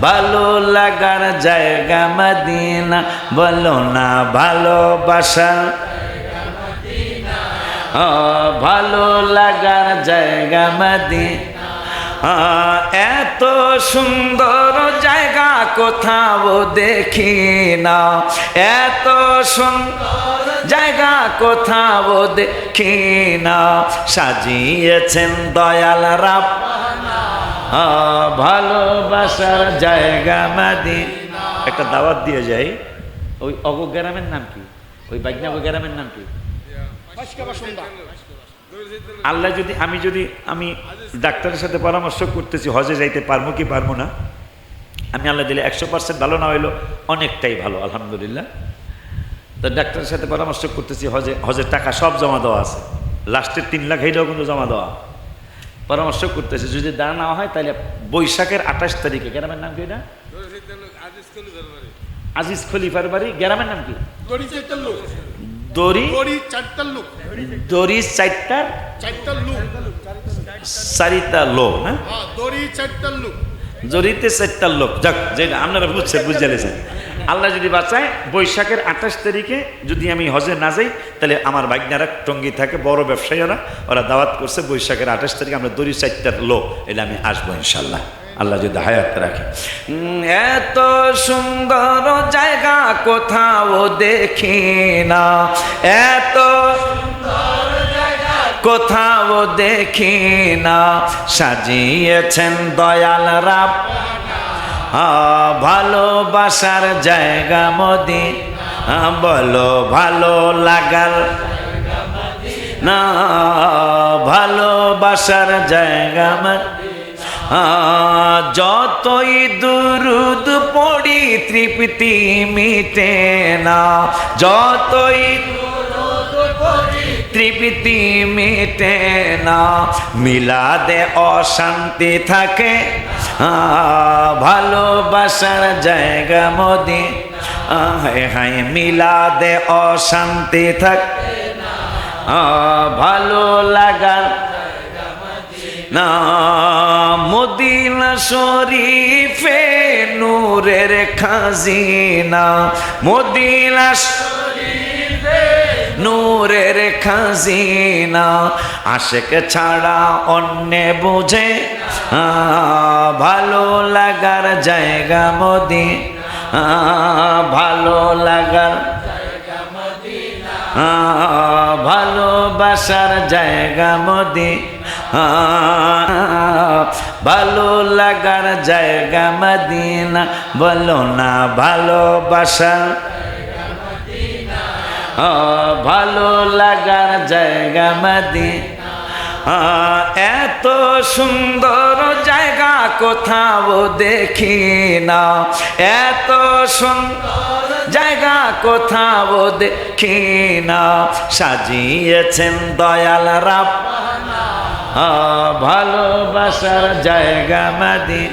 ভালো লাগার জায়গা মদিনা। বলো না ভালোবাসা। ভালো লাগার জায়গা মদিনা। এত সুন্দর জায়গা কোথাও দেখি না। এত সুন্দর জায়গা কোথাও দেখি না। সাজিয়েছেন দয়াল রাব। ভালোবাসার জায়গা মাদি। একটা দাওয়াত দিয়ে যাই। ওই অগ গ্রামের নাম কি? ওই বাগনা গ্রামের নাম কি? আল্লাহ যদি, আমি যদি, আমি ডাক্তারের সাথে পরামর্শ করতেছি, হজে যাইতে পারব কি পারব না? আমি আল্লাহ দিলে একশো পার্সেন্ট ভালো না হইল অনেকটাই ভালো, আলহামদুলিল্লাহ। তো ডাক্তারের সাথে পরামর্শ করতেছি, হজে, হজের টাকা সব জমা দেওয়া আছে। লাস্টের তিন লাখ এইটাও কিন্তু জমা দেওয়া। পরামর্শ করতেছে যদি দাঁড়া নেওয়া হয় তাহলে বৈশাখের আঠাশ তারিখে গ্রামের নাম কি এটা? আজিজ খলিফার বাড়ি গ্রামের নাম কি? দড়ি? চারটার লোক দড়ি দড়ি চারটার? লোক চারিটা লোক হ্যাঁ হ্যাঁ দড়ি চারটার লোক। যাক যেটা আপনারা বুঝছেন বুঝে লেছেন আল্লাহ যদি বাঁচায়, বৈশাখের আঠাশ তারিখে যদি আমি হজে না যাই, তাহলে আমার বাইকনারা টঙ্গি থাকে, বড় ব্যবসায়ীরা, ওরা দাওয়াত করছে বৈশাখের আঠাশ তারিখে আমরা দড়ি চারটার লোক এটা আমি আসব ইনশাল্লাহ আল্লাহ যদি হায়াত রাখে। এত সুন্দর জায়গা কোথাও দেখি না। এত কোথাও দেখি না। সাজিয়েছেন দয়াল রাব। ভালোবাসার জায়গা মোদি। বলো, ভালো লাগার না, ভালোবাসার জায়গা যতই দুরুদ পড়ি, তৃপ্তি মিটে না। যতই তৃপ্তি মিটে না। মিলাদে অশান্তি থাকে। ভালোবাসার জায়গা মোদি। হায় হায় মিলাদে অশান্তি থাকে। ভালো লাগার না, মদিনা শরীফে নূরের খাজিনা। মদিনা শরীফে নূরের খাজিনা আশেক ছাড়া অন্য বুঝে ভালো লাগার জায়গা মোদি ভালো লাগার ভালোবাসার জায়গা মোদি ভালো লাগার জায়গা মদিনা। বলো না ভালোবাসা আ, ভালো লাগার জায়গা মদিনা আ, এত সুন্দর জায়গা কোথাও দেখি না। এত সুন্দর জায়গা কোথাও দেখি না। সাজিয়েছেন দয়াল রাব ভালোবাসার জায়গা মাদি।